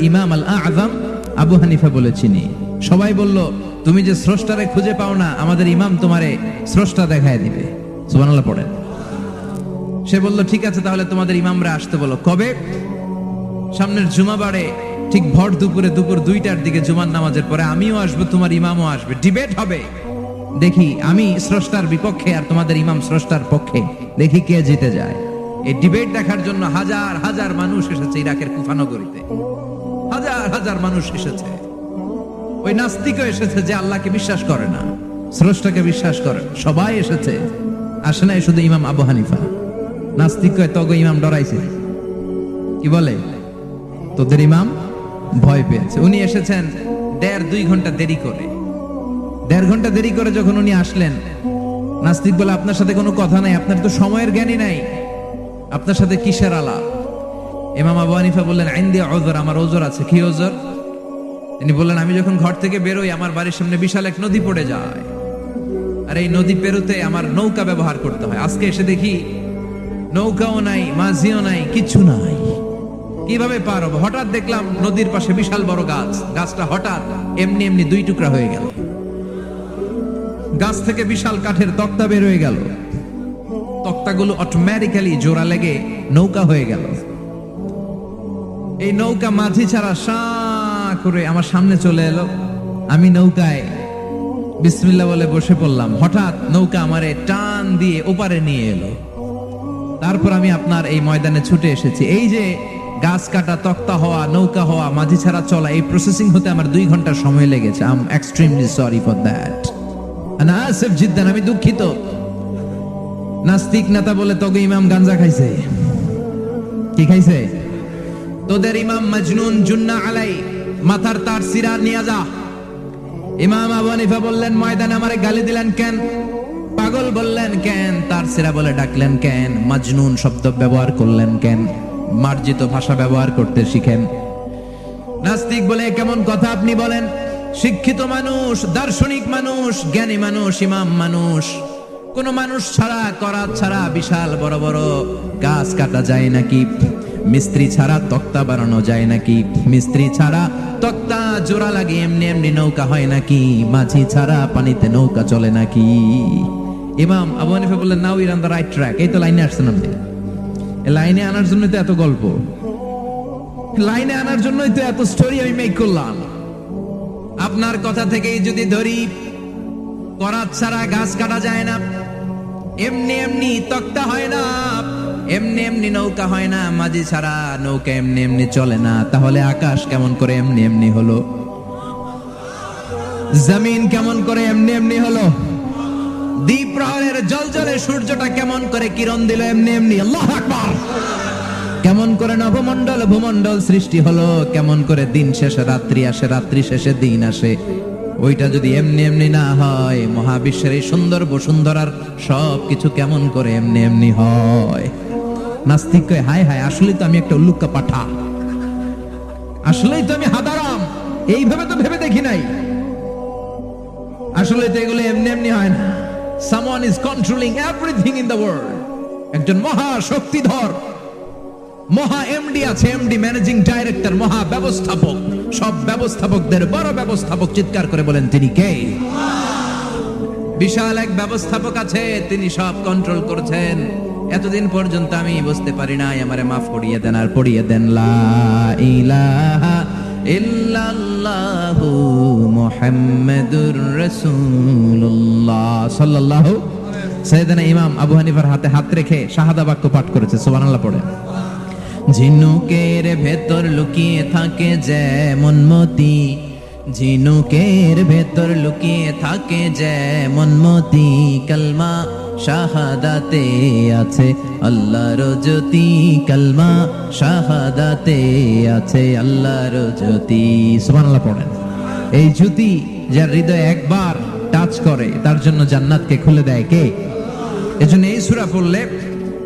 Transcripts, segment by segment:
ইমাম আল আজম আবু হানিফা বলে চিনি সবাই বলল, তুমি যে স্রষ্টারে খুঁজে পাও না, আমাদের ইমাম তোমারে স্রষ্টা দেখায় দিবে। সুবহানাল্লাহ পড়েন। সে বলল, ঠিক আছে, তাহলে তোমাদের ইমামরা আসতে বলো। কবে? সামনের জুমাবারে, ঠিক ভর দুপুরে, দুপুর দুইটার দিকে জুমার নামাজের পরে আমিও আসব, তোমার ইমামও আসবে। ডিবেট হবে। দেখি, আমি স্রষ্টার বিপক্ষে আর তোমাদের ইমাম স্রষ্টার পক্ষে। দেখি কে জিতে যায়। এই ডিবেট দেখার জন্য হাজার হাজার মানুষ এসেছে ইরাকের কুফানগরীতে হাজার মানুষ এসেছে। ওই নাস্তিকও এসেছে যে আল্লাহকে বিশ্বাস করে না, স্রষ্টাকে বিশ্বাস করে সবাই এসেছে। আসে নাই শুধু ইমাম আবু হানিফা। নাস্তিক তগ ইমাম ডরাইছে। কি বলে? তোদের ইমাম ভয় পেয়েছে। উনি এসেছেন দেড় দুই ঘণ্টা দেরি করে। দেড় ঘণ্টা দেরি করে যখন উনি আসলেন, নাস্তিক বলে, আপনার সাথে কোনো কথা নাই। আপনার তো সময়ের জ্ঞানই নাই। আপনার সাথে কিসের আলাপ? ইমাম আবু হানিফা বললেন আইন দিয়ে ওজর আমার ওজর আছে। কি ওজর তিনি বললেন, আমি যখন ঘর থেকে বেরোই, আমার বাড়ির সামনে বিশাল এক নদী পড়ে যায়। আর এই নদী পেরোতে আমার নৌকা ব্যবহার করতে হয়। আজকে এসে দেখি, নৌকাও নাই, মাঝিও নাই, কিচ্ছু নাই। কীভাবে পার হব? হঠাৎ দেখলাম নদীর পাশে বিশাল বড় গাছ। গাছটা হঠাৎ এমনি এমনি দুই টুকরা হয়ে গেল। গাছ থেকে বিশাল কাঠের তক্তা বের হয়ে গেল। তক্তাগুলো অটোমেটিক্যালি জোড়া লেগে নৌকা হয়ে গেল। এই নৌকা মাঝি ছাড়া সা করে আমার সামনে চলে এলো। আমি নৌকায় বিসমিল্লা বলে বসে পড়লাম। হঠাৎ নৌকা আমারে টান দিয়ে ওপারে নিয়ে এলো। তারপর আমি আপনার এই ময়দানে ছুটে এসেছি। এই যে গাছ কাটা, তক্তা হওয়া, নৌকা হওয়া, মাঝি ছাড়া চলা, এই প্রসেসিং হতে আমার দুই ঘণ্টা সময় লেগেছে। I am extremely sorry for that না আসিফ জিদ্দান, আমি দুঃখিত। নাস্তিক নেতা বলে তবে ইমাম গাঞ্জা খাইছে। কি খাইছে? তোদের ইমাম মজনুন জুন্না আলাই, মাথার তার সিরা নিয়ে যা। ইমাম আবু হানিফা বললেন, ময়দানে আমারে গালি দিলেন কেন? পাগল বললেন কেন? তার সিরা বলে ডাকলেন কেন? মজনুন শব্দ ব্যবহার করলেন কেন? মার্জিত ভাষা ব্যবহার করতে শিখেন। নাস্তিক বলে কেমন কথা আপনি বলেন? শিক্ষিত মানুষ, দার্শনিক মানুষ, জ্ঞানী মানুষ, ইমাম মানুষ। কোন মানুষ ছাড়া, করা ছাড়া বিশাল বড় বড় গাছ কাটা যায় নাকি? মিস্ত্রি ছাড়া তক্তা বানানো যায় নাকি? মিস্ত্রি ছাড়া তক্তা জোড়া লাগে, এমনি এমনি নৌকা হয় নাকি? মাঝি ছাড়া পানিতে নৌকা চলে নাকি? ইমাম আবু বললেন নাও ইর অন দ্য রাইট ট্র্যাক এই তো লাইনে আসছেন আপনি। লাইনে আনার জন্য তো এত গল্প। লাইনে আনার জন্যই তো এত স্টোরি আমি মেক করলাম। আপনার কথা থেকেই যদি ধরি, করাত ছাড়া গাছ কাটা যায় না। এমনি এমনি তক্তা হয় না। এমনি এমনি নৌকা হয় না, মাঝি ছাড়া নৌকা এমনি এমনি চলে না। তাহলে আকাশ কেমন করে এমনি এমনি হলো? জমিন কেমন করে এমনি এমনি হলো? দ্বীপ প্রহরের জল জলে সূর্যটা কেমন করে কিরণ দিল এমনি এমনি? কেমন করে নভমণ্ডল ভূমণ্ডল সৃষ্টি হলো? কেমন করে দিন শেষে রাত্রি আসে, রাত্রি শেষে দিন আসে? ওইটা যদি এমনি এমনি না হয়, মহাবিশ্বের এই সুন্দর বসুন্ধরার সব কিছু কেমন করে এমনি এমনি হয়? নাস্তিক কয় হায় হায় আসলে তো আমি একটা উল্লুক্কা পাঠা। আসলেই তো আমি হাদারাম। এইভাবে তো ভেবে দেখি নাই। আসলে তো এগুলো এমনি এমনি হয় না। Someone is controlling everything in the world একজন মহা শক্তিধর মহা এমডি আছে এমডি ম্যানেজিং ডাইরেক্টর মহা ব্যবস্থাপক। সব ব্যবস্থাপকদের, বড় ব্যবস্থাপক চিৎকার করে বলেন, তিনি কে? বিশাল এক ব্যবস্থাপক আছে, তিনি সব কন্ট্রোল করছেন। এতদিন পর্যন্ত আমি বুঝতে পারি নাই, আমারে মাফ করিয়ে দেন আর পড়িয়ে দেন, লা ইলাহা ইল্লাল্লাহু মুহাম্মাদুর রাসূলুল্লাহ। সাল্লাল্লাহু সাইয়েদনা ইমাম আবু হানিফার হাতে হাত রেখে শাহাদা বাক্য পাঠ করেছে, সুবহানাল্লাহ পড়ে। ঝিনুকের ভেতর লুকিয়ে থাকে যেমন মতি, ঝিনুকের ভেতর লুকিয়ে থাকে যেমন মতি, কালমা শাহাদাতে আছে আল্লাহর জ্যোতি কালমা, শাহাদাতে আছে আল্লাহর জ্যোতি। সুবহানাল্লাহ পড়েন। এই জ্যোতি যার হৃদয় একবার টাচ করে, তার জন্য জান্নাতকে খুলে দেয় কে? এজন্য এই সূরা পড়লে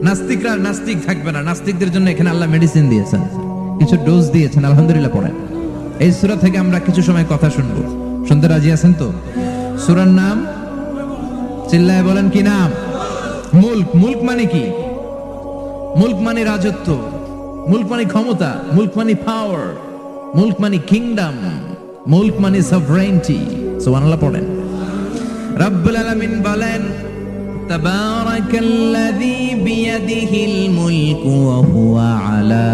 নাস্তিকরা নাস্তিক থাকবে না। নাস্তিকদের জন্য এখানে আল্লাহ মেডিসিন দিয়েছেন। কিছু ডোজ দিয়েছেন, আলহামদুলিল্লাহ পড়েন। এই সূরা থেকে আমরা কিছু সময় কথা শুনব। শুনতে রাজি আছেন তো? সূরার নাম? চিল্লায় বলেন কি নাম? মুল্ক মুল্ক মানে কি? মুল্ক মানে রাজত্ব, মুল্ক মানে ক্ষমতা, মুল্ক মানে পাওয়ার মুল্ক মানে কিংডম মুল্ক মানে সভরেন্টি সুবহানাল্লাহ পড়েন। রব্বুল আলামিন বলেন, তাবারাকাল্লাযী বিয়াদিহিল মুলকু ওয়া হুয়া আলা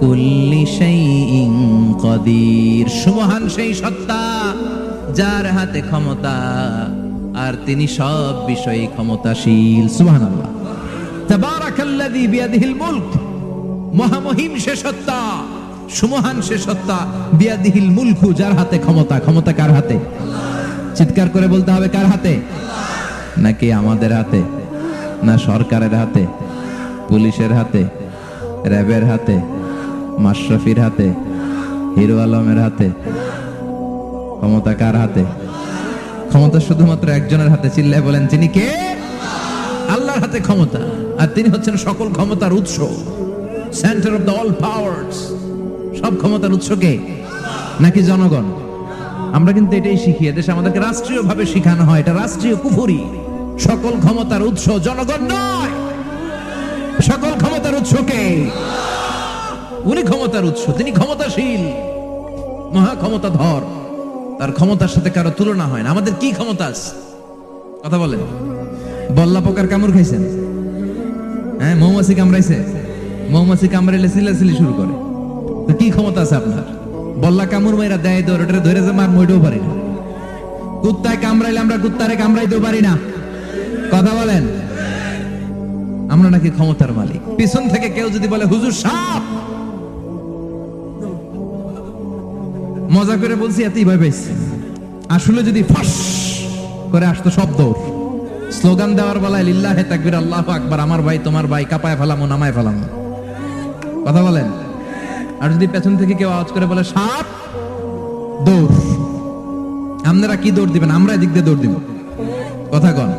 কুল্লি শাইইন কদির। সুবহান সেই সত্তা, যার হাতে ক্ষমতা আর তিনি সব বিষয়ে ক্ষমতাশীল। মুলক। মহামহিম সুমহান যার হাতে ক্ষমতা ক্ষমতা কার হাতে? চিৎকার করে বলতে হবে কার হাতে? নাকি আমাদের হাতে? না সরকারের হাতে? পুলিশের হাতে? র্যাবের হাতে? মাশরাফির হাতে? হিরো আলমের হাতে? ক্ষমতা কার হাতে? ক্ষমতা শুধুমাত্র একজনের হাতে চিল্লায় বলেন তিনি কে? আল্লাহর হাতে ক্ষমতা। আর তিনি হচ্ছেন সকল ক্ষমতার উৎস। Centre of the all powers সব ক্ষমতার উৎস কে? নাকি জনগণ? আমরা কিন্তু এটাই শিখি। দেশে আমাদেরকে রাষ্ট্রীয়ভাবে শেখানো হয়। এটা রাষ্ট্রীয় কুফুরি। সকল ক্ষমতার উৎস জনগণ নয়। সকল ক্ষমতার উৎস কে? উনি ক্ষমতার উৎস, তিনি ক্ষমতাশীল। মহা ক্ষমতা ক্ষমতাধর তার ক্ষমতার সাথে কারও তুলনা হয় না। আমাদের কি ক্ষমতা আছে? কথা বলেন। বল্লা পোকার কামড় খাইছেন? হ্যাঁ মৌমাছি কামড়াইছে? মৌমাছি কামড়াইলে সিলাসিলি শুরু করে। তো কি ক্ষমতা আছে আপনার? বল্লা কামড় মাইরা দেয় দৌড় ওটা ধরে যে মার মইটাও পারি না। কুত্তায় কামড়াইলে আমরা কুত্তারে কামড়াইতেও পারি না। কথা বলেন। আমরা নাকি ক্ষমতার মালিক। পিছন থেকে কেউ যদি বলে, হুজুর সাপ! মজা করে বলছি, এতই ভয় পাইছি। আসলে যদি ফস করে আসতো শব্দ স্লোগান দেওয়ার বেলায় লিল্লা হে তাকবির, আল্লাহ আকবার, আমার ভাই, তোমার ভাই, কাপায় ফেলামো, নামায় ফেলামো। কথা বলেন? আর যদি পেছন থেকে কেউ আওয়াজ করে বলে, সাপ, দৌড়। আপনারা কি দৌড় দিবেন? আমরা এদিক দিয়ে দৌড় দিব। কথা কন।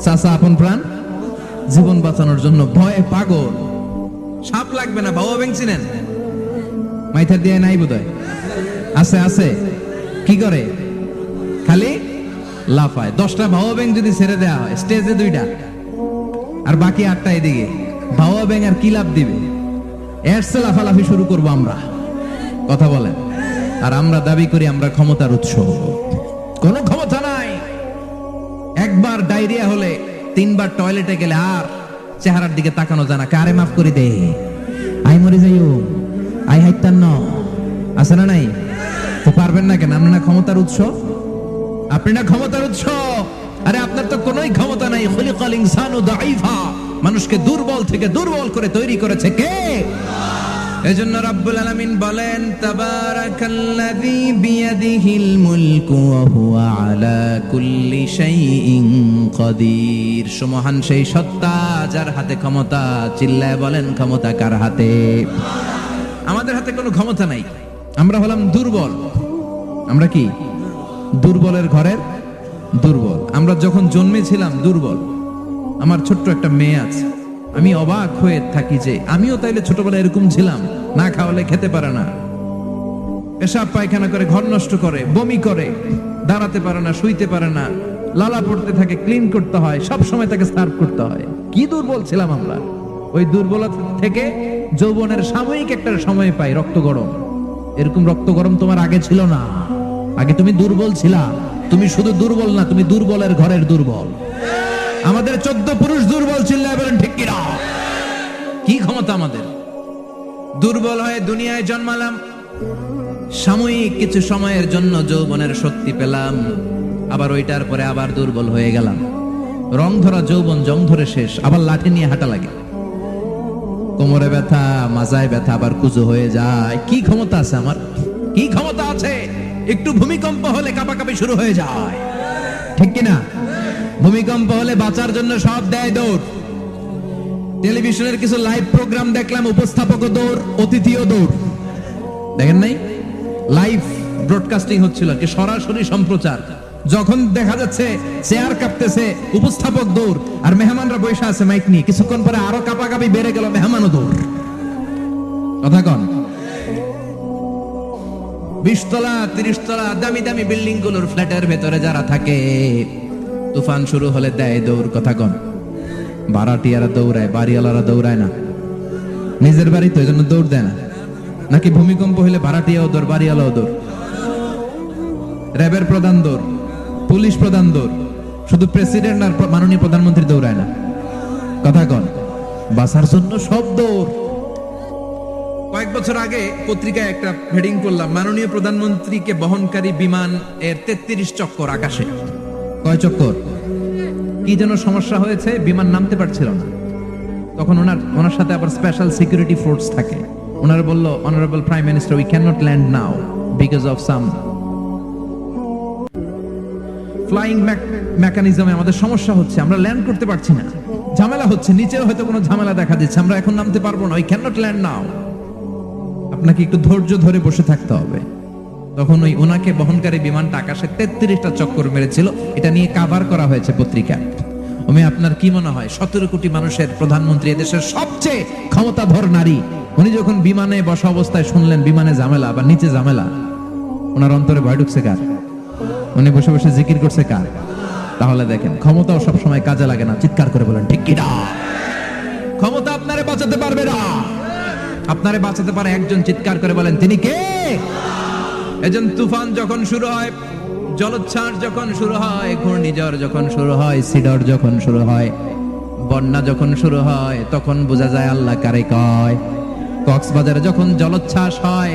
চাচা, আপন প্রাণ? জীবন বাঁচানোর জন্য ভয়ে পাগল। সাপ লাগবে না, বাবা চিনেন মাইথার দিয়ে নাই বোধ আছে আছে। কি করে? খালি? লাফায়। দশটা ভাওয়া ব্যাংক যদি ছেড়ে দেওয়া হয় স্টেজে দুইটা। আর বাকি আটটা এদিকে। ভাওয়া ব্যাংক আর কি লাভ দিবে? এরসে লাফালাফি শুরু করব আমরা। কথা বলেন। আর আমরা দাবি করি আমরা ক্ষমতার উৎস কোনো ক্ষমতা নাই। একবার ডায়রিয়া হলে তিনবার টয়লেটে গেলে আর চেহারার দিকে তাকানো জানা কারে মাফ করে দে? আই মরে যাইও। আই হাইতান ন আছে না নাই? তো পারবেন না কেন? আপনি না ক্ষমতার উৎস? আপনি না ক্ষমতার উৎস? আরে আপনার তো কোনোই ক্ষমতা নাই। খলিকাল ইনসানু দাইফা মানুষকে দুর্বল থেকে দুর্বল করে তৈরি করেছে কে? এজন্য রাব্বুল আলামিন বলেন, তাবারাকাল্লাযী বিয়াদিহিল মুলকু ওয়া হুয়া আলা কুল্লি শাইইন কাদির। সুমহান সেই সত্তা যার হাতে ক্ষমতা, চিল্লায় বলেন, ক্ষমতা কার হাতে? আমাদের হাতে কোনো ক্ষমতা নাই। আমরা হলাম দুর্বল। আমরা কি? দুর্বলের ঘরের দুর্বল। আমরা যখন জন্মেছিলাম দুর্বল। আমার ছোট্ট একটা মেয়ে আছে। আমি অবাক হয়ে থাকি যে আমিও তাইলে ছোটবেলায় এরকম ছিলাম। না খাওয়ালে খেতে পারে না। পেশাব পায়খানা করে ঘর নষ্ট করে, বমি করে, দাঁড়াতে পারে না, শুইতে পারে না, লালা পড়তে থাকে, ক্লিন করতে হয় সব সময় তাকে সার্ভ করতে হয়। কি দুর্বল ছিলাম আমরা? ওই দুর্বলতা থেকে যৌবনের সাময়িক একটা সময় পাই, রক্ত গরম। এরকম রক্ত গরম তোমার আগে ছিল না। আগে তুমি দুর্বল ছিলা। তুমি শুধু দুর্বল না, তুমি দুর্বলের ঘরের দুর্বল। আমাদের চোদ্দ পুরুষ দুর্বল বলেন ঠিক কিনা? কি ক্ষমতা আমাদের? দুর্বল হয়ে দুনিয়ায় জন্মালাম। সাময়িক কিছু সময়ের জন্য যৌবনের শক্তি পেলাম। আবার ওইটার পরে আবার দুর্বল হয়ে গেলাম। রং ধরা যৌবন, জং ধরে শেষ। আবার লাঠি নিয়ে হাঁটা লাগে। কোমরে ব্যথা, মাজায় ব্যথা, আবার কুজো হয়ে যায়। কি ক্ষমতা আছে আমার? কি ক্ষমতা আছে? একটু ভূমিকম্প হলে কাপাকাপি শুরু হয়ে যায়। ঠিক কিনা? ভূমিকম্প হলে বাঁচার জন্য সব দেয় দৌড়। টেলিভিশনের কিছু লাইভ প্রোগ্রাম দেখলাম, উপস্থাপক দৌড়, অতিথিও দৌড়। দেখেন নাই? লাইভ ব্রডকাস্টিং হচ্ছিল কি, সরাসরি সম্প্রচার। যখন দেখা যাচ্ছে চেয়ার কাঁপতেছে, উপস্থাপক দৌড়, আর মেহমানরা বসে আছে মাইক নিয়ে, কিছুক্ষণ পরে আরও কাপাকাপি বেড়ে গেল মেহমানও দৌড়। কথা কন। বিশ তলা তিরিশ তলা দামি দামি বিল্ডিংগুলোর ফ্ল্যাটের ভেতরে যারা থাকে, তুফান শুরু হলে দেয় দৌড়, কথা কন। ভাড়াটিয়ারা দৌড়ায়, বাড়িওয়ালারা দৌড়ায় না। নিজের বাড়ি তো এই জন্য দৌড় দেয় না। নাকি ভূমিকম্প হলে ভাড়াটিয়া দৌড় বাড়িওয়ালা দৌড়। র্যাবের প্রধান দৌড়। পুলিশ প্রধান দৌড়। শুধু প্রেসিডেন্ট আর মাননীয় প্রধানমন্ত্রী দৌড়ায় না। কথা কন বাসার জন্য সব দৌড়। কয়েক বছর আগে পত্রিকায় একটা হেডিং করলাম মাননীয় প্রধানমন্ত্রীকে বহনকারী বিমান এর তেত্রিশ চক্কর আকাশে। কয় চক্কর? কি যেন সমস্যা হয়েছে বিমান নামতে পারছিল না। তখন ওনার ওনার সাথে আবার স্পেশাল সিকিউরিটি ফোর্স থাকে। ওনারা বলল honourable prime minister we can not land now because of some flying মেকানিজমে আমাদের সমস্যা হচ্ছে, আমরা ল্যান্ড করতে পারছি না। ঝামেলা হচ্ছে, নিচেও হয়তো কোনো ঝামেলা দেখা দিচ্ছে, আমরা এখন নামতে পারব না we can not land now আপনাকে একটু ধৈর্য ধরে বসে থাকতে হবে। তখন ওই ওনাকে বহনকারী বিমানটা আকাশে তেত্রিশটা চক্কর মেরেছিল, এটা নিয়ে কাভার করা হয়েছে পত্রিকায় ওমে, আপনার কি মনে হয়, সতেরো কোটি মানুষের প্রধানমন্ত্রী এদেশের সবচেয়ে ক্ষমতাধর নারী, উনি যখন বিমানে বসা অবস্থায় শুনলেন, বিমানে ঝামেলা বা নিচে ঝামেলা, ওনার অন্তরে ভয় ঢুকছে কার? উনি বসে বসে জিকির করছে কার? তাহলে দেখেন, ক্ষমতাও সবসময় কাজে লাগে না। চিৎকার করে বলেন, ঠিক কিনা? ক্ষমতা আপনারে বাঁচাতে পারবে না। আপনারে বাঁচাতে পারে একজন চিৎকার করে বলেন, তিনি কে? এজন তুফান যখন শুরু হয়, জলোচ্ছ্বাস যখন শুরু হয়, ঘূর্ণিঝড় যখন শুরু হয়, সিডর যখন শুরু হয়, বন্যা যখন শুরু হয়, তখন বোঝা যায় আল্লাহ কারে কয়। কক্সবাজারে যখন জলোচ্ছ্বাস হয়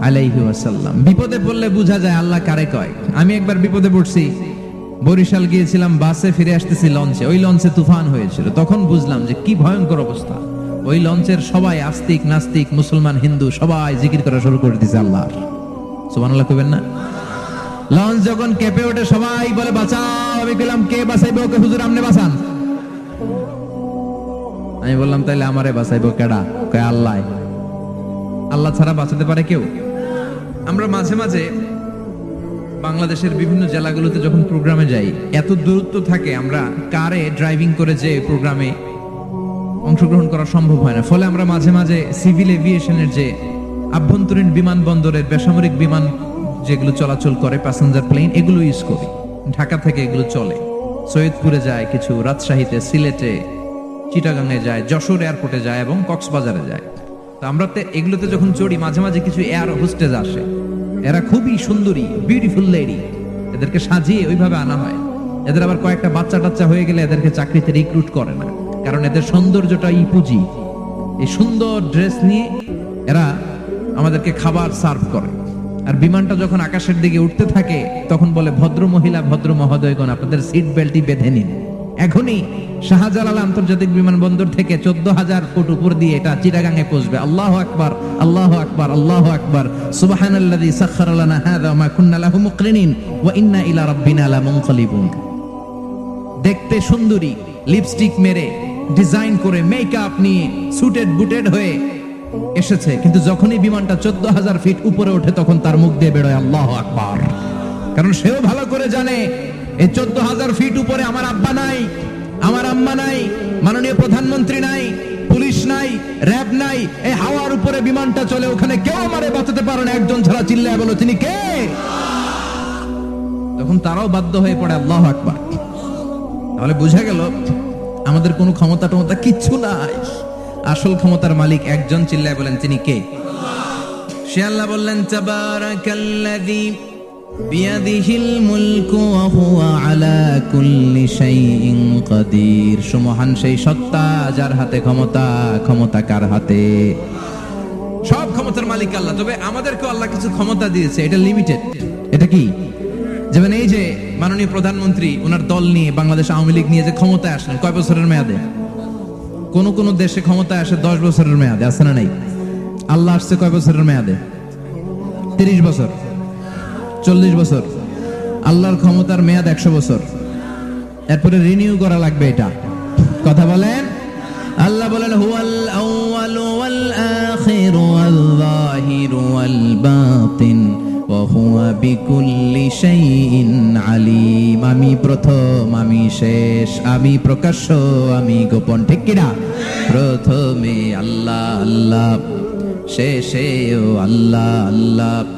আলাইহি ওয়াসাল্লাম। বিপদে পড়লে বোঝা যায় আল্লাহ কারে কয়। আমি একবার বিপদে পড়ছি। বরিশাল গিয়েছিলাম, বাসে ফিরে আসতেছি লঞ্চে। ওই লঞ্চে তুফান হয়েছিল। তখন বুঝলাম যে কি ভয়ঙ্কর অবস্থা। ওই লঞ্চের সবাই আস্তিক, নাস্তিক, মুসলমান, হিন্দু, সবাই জিকির করা শুরু করে দিছে আল্লাহর। না? লঞ্চ যখন কেঁপে ওঠে, সবাই বলে, বাঁচাও! আমি বললাম কে বাঁচাইবে ওকে? হুজুর আমনে বাঁচান। আমি বললাম, তাইলে আমারে বাঁচাইবো কেডা? আল্লাহ। আল্লাহ ছাড়া বাঁচাতে পারে কেউ? আমরা মাঝে মাঝে বাংলাদেশের বিভিন্ন জেলাগুলোতে যখন প্রোগ্রামে যাই, এত দূরত্ব থাকে আমরা কারে ড্রাইভিং করে যে প্রোগ্রামে অংশগ্রহণ করা সম্ভব হয় না। ফলে আমরা মাঝে মাঝে সিভিল এভিয়েশনের যে আভ্যন্তরীণ বিমানবন্দরের বেসামরিক বিমান যেগুলো চলাচল করে প্যাসেঞ্জার প্লেন এগুলো ইউজ করি। ঢাকা থেকে এগুলো চলে। সৈয়দপুরে যায়, কিছু রাজশাহীতে, সিলেটে চিটাগাংয়ে যায়, যশোর এয়ারপোর্টে যায় এবং কক্সবাজারে যায়। আমরা তো এগুলোতে যখন চড়ি, মাঝে মাঝে কিছু এয়ার হোস্টেজ আসে। এরা খুবই সুন্দরী বিউটিফুল লেডি এদেরকে সাজিয়ে ওইভাবে আনা হয়। এদের আবার কয়েকটা বাচ্চা টাচ্চা হয়ে গেলে এদেরকে চাকরিতে রিক্রুট করে না। কারণ এদের সৌন্দর্যটা ই পুঁজি। এই সুন্দর ড্রেস নিয়ে এরা আমাদেরকে খাবার সার্ভ করে। আর বিমানটা যখন আকাশের দিকে উঠতে থাকে, তখন বলে ভদ্র মহিলা ভদ্র মহোদয়গণ আপনাদের সিট বেল্টই বেঁধে নিন। এখনই শাহজালাল আন্তর্জাতিক বিমানবন্দর থেকে চোদ্দ হাজার ফুট উপর দিয়ে এটা চিটাগাঙে পৌঁছবে। আল্লাহ আকবার আল্লাহ আকবার আল্লাহ আকবার। সুবহানাল্লাযী সাখখারা লানা হাযা মা কুন্না লাহু মুকরিনিন ওয়া ইন্না ইলা রাব্বিনা লামুনকালিবুন। দেখতে সুন্দরী, লিপস্টিক মেরে, ডিজাইন করে মেকআপ নিয়ে সুটেড বুটেড হয়ে এসেছে। কিন্তু যখনই বিমানটা চোদ্দ হাজার ফিট উপরে ওঠে, তখন তার মুখ দিয়ে বেরোয় আল্লাহ আকবার। কারণ সেও ভালো করে জানে এই চোদ্দ হাজার ফিট উপরে আমার আব্বা নাই, আমার আম্মা নাই, মাননীয় প্রধানমন্ত্রী নাই, পুলিশ নাই, র্যাব নাই, এই হাওয়ার উপরে বিমানটা চলে, ওখানে কেউ আমারে বাঁচাতে পারে না, একজন ছাড়া চিল্লায় বলো, তিনি কে? তখন তারাও বাধ্য হয়ে পড়ে, আল্লাহ আকবার। তাহলে বোঝা গেল, আমাদের কোনো ক্ষমতা টমতা কিচ্ছু নাই। আসল ক্ষমতার মালিক একজন চিল্লায় বলেন, তিনি কে? সে আল্লাহ বললেন, তাবারাকাল্লাযী সুমহান সেই সত্তা যার হাতে ক্ষমতা ক্ষমতা কার হাতে? সব ক্ষমতার মালিক আল্লাহ, তবে আমাদেরকে আল্লাহ কিছু ক্ষমতা দিয়েছে, এটা লিমিটেড এটা কি? যেমন এই যে মাননীয় প্রধানমন্ত্রী, ওনার দল নিয়ে বাংলাদেশ আওয়ামী লীগ নিয়ে যে ক্ষমতায় আসলেন, কয় বছরের মেয়াদে? কোন কোন দেশে ক্ষমতায় আসে দশ বছরের মেয়াদে, আছে না নাই? আল্লাহ আসছে কয় বছরের মেয়াদে? তিরিশ বছর। চল্লিশ বছর। আল্লাহর ক্ষমতার মেয়াদ একশো বছর। এরপরে রিনিউ করা লাগবে এটা। কথা বলেন? আল্লাহ বলেন, হুয়াল আউয়াল ওয়াল আখির ওয়াল যাহির ওয়াল বাতিন, ওয়া হুয়া বিকুল্লি শাইইন আলিম। আমি প্রথম, আমি শেষ, আমি প্রকাশ্য, আমি গোপন। ঠিক কি না প্রথমে আল্লাহ আল্লাহ শেষে ও আল্লাহ আল্লাহ।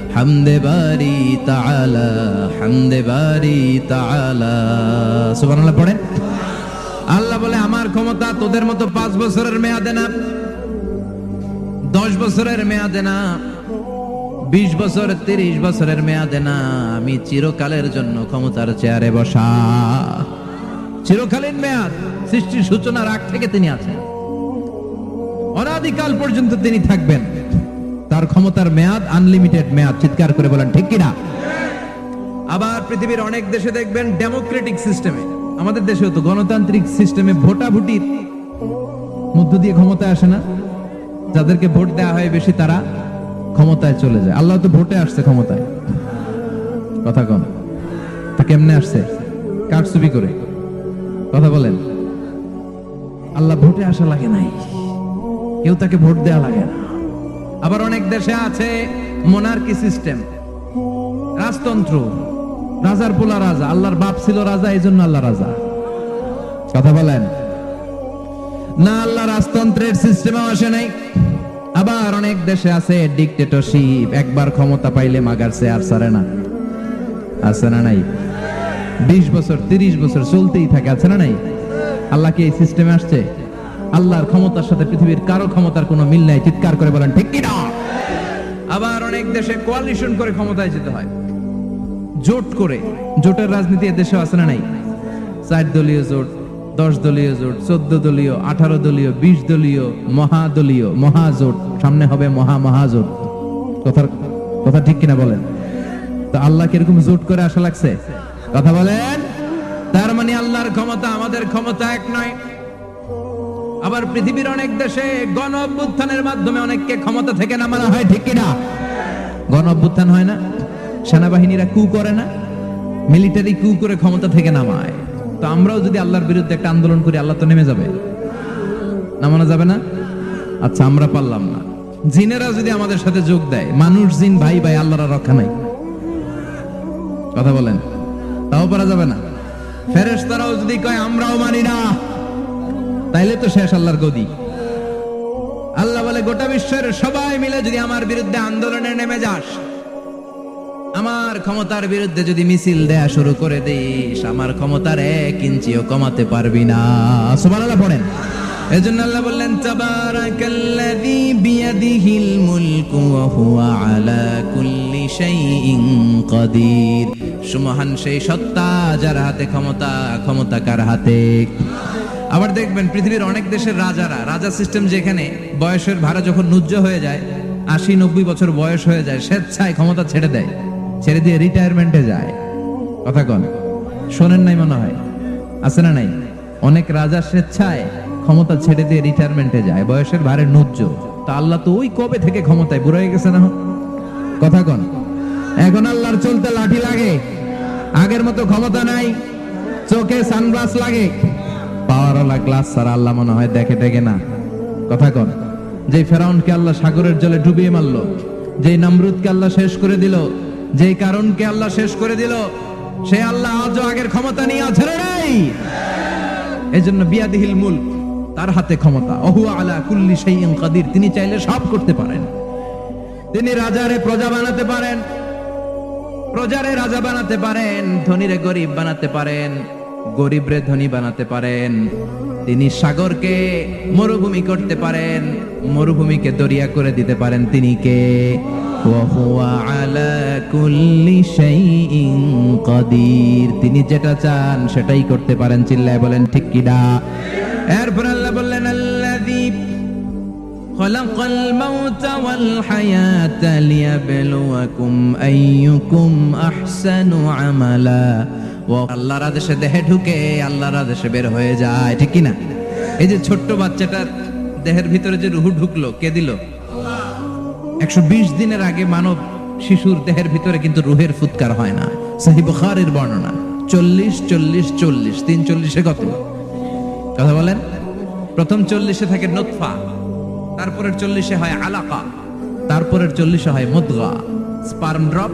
হামদে বারি তাআলা, হামদে বারি তাআলা। সুবহানাল্লাহ, পড়েন। আল্লাহ বলে, আমার ক্ষমতা তোদের মতো পাঁচ বছরের মেয়াদে না, দশ বছরের মেয়াদে না, বিশ বছর, তিরিশ বছরের মেয়াদে না, আমি চিরকালের জন্য ক্ষমতার চেয়ারে বসা। চিরকালীন মেয়াদ, সৃষ্টির সূচনার আগ থেকে তিনি আছেন। অনাদিকাল পর্যন্ত তিনি থাকবেন। তার ক্ষমতার মেয়াদ আনলিমিটেড মেয়াদ, চিৎকার করে বলেন, ঠিক কিনা? আবার পৃথিবীর অনেক দেশে দেখবেন ডেমোক্রেটিক সিস্টেমে আমাদের দেশেও তো গণতান্ত্রিক সিস্টেমে ভোটাভুটির মধ্য দিয়ে ক্ষমতায় আসে না। যাদেরকে ভোট দেওয়া হয় বেশি, তারা ক্ষমতায় চলে যায়। আল্লাহ তো ভোটে আসছে ক্ষমতায়। কথা কন। তা কেমনে আসছে? কারচুপি করে। কথা বলেন। আল্লাহ ভোটে আসা লাগে নাই। কেউ তাকে ভোট দেওয়া লাগে না। আবার অনেক দেশে আছে মোনার্কি সিস্টেম রাজতন্ত্র, রাজার পোলা রাজা, আল্লাহর বাপ ছিল রাজা এই জন্য আল্লাহ রাজা। কথা বলেন? না, আল্লাহ রাজতন্ত্রের সিস্টেমে আসে নাই। আবার অনেক দেশে আছে ডিকটেটরশিপ একবার ক্ষমতা পাইলে মাগারছে আর সারে না। আছে না নাই? বিশ বছর, তিরিশ বছর চলতেই থাকে, আছে না নাই? আল্লাহ কি এই সিস্টেমে আসছে? আল্লাহর ক্ষমতার সাথে পৃথিবীর কারও ক্ষমতার কোনো মিল নাই। চিৎকার করে বলেন, ঠিক কিনা? আবার অনেক দেশে কোয়ালিশন করে ক্ষমতায় যেতে হয়। জোট করে। জোটের রাজনীতি দেশে আছে না নাই? চার দলীয় জোট, দশ দলীয় জোট, চোদ্দ দলীয়, আঠারো দলীয়, বিশ দলীয় মহাদলীয় মহাজোট সামনে হবে মহা মহাজোট কথার, কথা ঠিক কিনা বলেন? তো আল্লাহ কীরকম জোট করে আসা লাগছে? কথা বলেন? তার মানে আল্লাহর ক্ষমতা আমাদের ক্ষমতা এক নয়। আবার পৃথিবীর অনেক দেশে গণ অভ্যুত্থানের মাধ্যমে অনেককে ক্ষমতা থেকে নামানো হয়, ঠিক কিনা? গণ অভ্যুত্থান হয় না। সেনাবাহিনীরা কু করে না। মিলিটারি কু করে ক্ষমতা থেকে নামায়। তো আমরাও যদি আল্লাহর বিরুদ্ধে একটা আন্দোলন করি, আল্লাহ তো নেমে যাবে। নামানো যাবে না? আচ্ছা আমরা পারলাম না। জিনেরা যদি আমাদের সাথে যোগ দেয়, মানুষ, জিন, ভাই ভাই, আল্লাহরা রক্ষা নাই। কথা বলেন। তাও পারা যাবে না। ফেরেশতারাও যদি কয়, আমরাও মানি না। তাইলে তো শেষ আল্লাহর গদি। আল্লাহ বলে, গোটা বিশ্বের সবাই মিলে যদি আমার বিরুদ্ধে আন্দোলনে নেমে যাস, আমার ক্ষমতার বিরুদ্ধে যদি মিছিল দেয়া শুরু করে দিস, আমার ক্ষমতার এক ইঞ্চিও কমাতে পারবি না। সুবহানাল্লাহ পড়েন। এজন্য আল্লাহ বললেন, তাবারাকাল্লাযী বিয়াদিহিল মুলকু ওয়া হুয়া আলা কুল্লি শাইইন কাদির। সুমহান সেই সত্তা যার হাতে ক্ষমতা ক্ষমতা কার হাতে? আবার দেখবেন পৃথিবীর অনেক দেশের রাজারা, রাজা সিস্টেম যেখানে বয়সের ভাড়া যখন নুজ্জ হয়ে যায়, আশি, নব্বই বছর বয়স হয়ে যায়, স্বেচ্ছায় ক্ষমতা ছেড়ে দেয়, ছেড়ে দিয়ে রিটায়ারমেন্টে যায়। কথা কন, শোনেন নাই মনে হয়? আছে না নাই? অনেক রাজা স্বেচ্ছায় ক্ষমতা ছেড়ে দিয়ে রিটায়ারমেন্টে যায়, বয়সের ভারে নুজ্জ তা আল্লাহ তো ওই কবে থেকে ক্ষমতায়? বুড়ো হয়ে গেছে না? কথা কন, এখন আল্লাহর চলতে লাঠি লাগে, আগের মতো ক্ষমতা নাই, চোখে সানগ্লাস লাগে। পাওয়ারওয়ালা গ্লাস ছাড়া আল্লাহ মনে হয় দেখে দেখে না। কথা কন যে ফেরাউনকে আল্লাহ সাগরের জলে ডুবিয়ে মারলো যে নামরুদকে আল্লাহ শেষ করে দিল যে কারণকে আল্লাহ শেষ করে দিল, সে আল্লাহ আজও আগের ক্ষমতা নিয়ে আছে নাই। এই জন্য বিয়াদিহিল মুল তার হাতে ক্ষমতা অহু আলা কুল্লি শাইইন কাদির, তিনি চাইলে সব করতে পারেন। তিনি রাজারে প্রজা বানাতে পারেন, প্রজারে রাজা বানাতে পারেন, ধনীরে গরিব বানাতে পারেন। গরিবরে ধনী বানাতে পারেন তিনি সাগরকে মরুভূমি করতে পারেন মরুভূমিকে দরিয়া করে দিতে পারেন তিনি কে ওয়াহুয়া আলা কুল্লি শাইইন কাদির তিনি যেটা চান সেটাই করতে পারেন চিল্লায় বলেন ঠিক কিনা এরপর আল্লাহ বললেন আল্লাযী خلق الموت والحياة ليبلوكم أيكم أحسن عملا আল্লাহর আদেশে দেহে ঢুকে আল্লাহর আদেশে বের হয়ে যায়, ঠিক না এই যে ছোট্ট বাচ্চাটার দেহের ভিতরে যে রুহু ঢুকলো, কে দিল? একশো বিশ দিনের আগে মানব শিশুর দেহের ভিতরে কিন্তু রুহের ফুৎকার হয় না। সাহি বুখারের বর্ণনা, চল্লিশ চল্লিশ চল্লিশ, তিন চল্লিশে কত? কথা বলেন? প্রথম চল্লিশে থাকে নোৎফা তারপরের চল্লিশে হয় আলাকা, তারপরের চল্লিশে হয় মুদগা। Sperm drop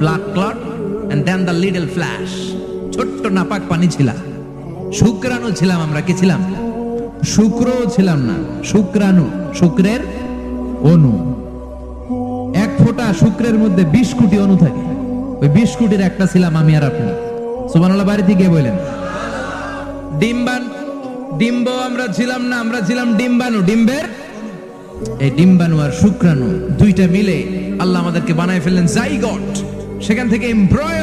blood clot and then the little flash ছোট্ট নাপাক পানি ছিলাম। শুক্রাণু ছিলাম আমরা, কি ছিলাম? শুক্র ছিলাম না, শুক্রাণু, শুক্রের অনু এক ফোঁটা শুক্রের মধ্যে বিশ কোটি অনু থাকে। ওই বিশ কোটির একটা ছিলাম আমি আর আপনি। সুবানাল্লাহ বাড়িতে গিয়ে বললেন ডিম্বান, ডিম্ব আমরা ছিলাম না, আমরা ছিলাম ডিম্বাণু। ডিম্বের? এই ডিম্বাণু আর শুক্রাণু দুইটা মিলে আল্লাহ আমাদেরকে বানায় ফেললেন জাইগট। সেখান থেকে এমব্রয়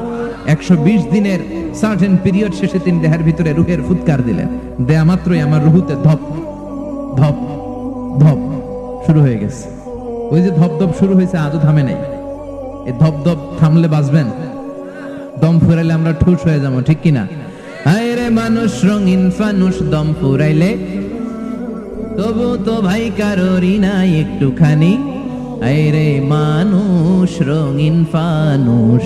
একশো বিশ দিনের সার্টেন পিরিয়ড শেষে তিনি দেহের ভিতরে রুহের ফুৎকার দিলেন। দেয়া মাত্রই আমার রুহুতে ধপ ধপ ধপ শুরু হয়ে গেছে। ওই যে ধপ ধপ শুরু হয়েছে, আজও থামে নাই। এই ধপ ধপ থামলে বাঁচবেন? দম ফুরাইলে আমরা ঠুস হয়ে যাব, ঠিক কিনা হায় রে মানুষ, রঙিন ফানুষ, দম ফুরাইলে তবু তো ভাই কারোরই নাই একটুখানি। আয় রে মানুষ, রঙিন ফানুষ।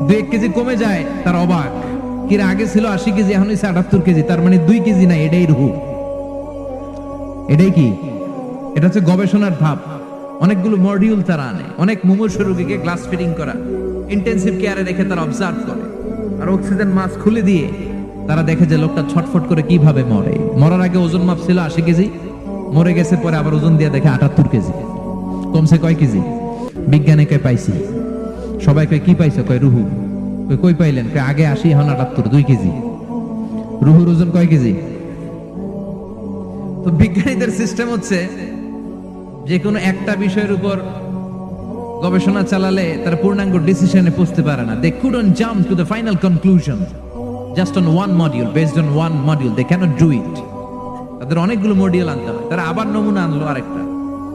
দু এক কেজি কমে যায়, তার অবাক। কিরা, আগে ছিল আশি কেজি, এখন হয়েছে আটাত্তর কেজি, তার মানে দুই কেজি না এটাই রুহু। এটাই কি? এটা হচ্ছে গবেষণার ধাপ অনেকগুলো মডিউল তারা আনে, অনেক মুমূর্ষ রোগীকে গ্লাস ফিটিং করা ইন্টেন্সিভ কেয়ারে রেখে তারা অবজার্ভ করে। আর অক্সিজেন মাস্ক খুলে দিয়ে তারা দেখে যে লোকটা ছটফট করে কীভাবে মরে। মরার আগে ওজন মাপ ছিল আশি কেজি, মরে গেছে পরে আবার ওজন দিয়ে দেখে আটাত্তর কেজি। কমছে কয় কেজি? বিজ্ঞানে কয় পাইছি। সবাই কয় কি পাইছো? কয় রুহু। কই পাইলেন? কয়, আগে আশি, এখন আটাত্তর, দুই কেজি। রুহুর ওজন কয় কেজি? তো বিজ্ঞানীদের সিস্টেম হচ্ছে যে কোনো একটা বিষয়ের উপর গবেষণা চালালে তারা পূর্ণাঙ্গ ডিসিশনে পৌঁছতে পারে না। They couldn't jump to the final conclusion just on one module based on one module they can't do it তাদের অনেকগুলো মডিউল আনতে হয়। তারা আবার নমুনা আনলো আরেকটা।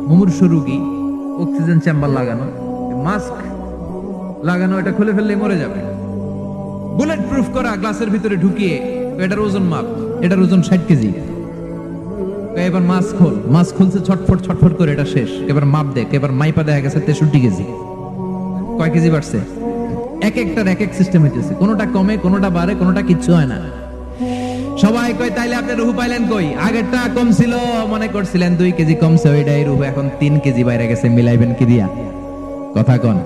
মুমূর্ষ রুগী অক্সিজেন চেম্বার লাগানো মাস্ক লাগানো এটা খুলে ফেললে মরে যাবে। বুলেট প্রুফ করা গ্লাসের ভিতরে ঢুকিয়ে এটার ওজন মাপ। এটার ওজন ষাট কেজি। এবার মাছ খোল। মাছ খুলছে ছটফট ছটফট করে এটা শেষ। এবার মাপ দেখ, এবার মাইপা দেখা গেছে তেষট্টি কেজি। কয় কেজি বাড়ছে? এক একটার এক এক সিস্টেম হইতেছে। কোনোটা কমে, কোনোটা বাড়ে, কোনোটা কিচ্ছু হয় না। সবাই কয়, তাইলে আপনি রুহু পাইলেন কই? আগেরটা কম ছিল। মনে করছিলেন, দুই কেজি কমছে। ওইটাই রুহু। এখন তিন কেজি বাইরে গেছে, মিলাইবেন কি দিয়া? কথা কন।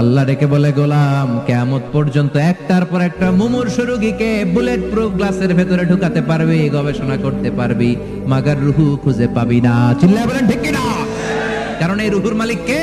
আল্লাহ ডেকে বলে, গোলাম কেমত পর্যন্ত একটার পর একটা মুমূর্ষ রোগীকে বুলেট প্রুফ গ্লাসের ভেতরে ঢুকাতে পারবি, গবেষণা করতে পারবি, মাগার রুহু খুঁজে পাবি না। চিল্লা বলেন, ঠিক না কারণ এই রুহুর মালিক কে?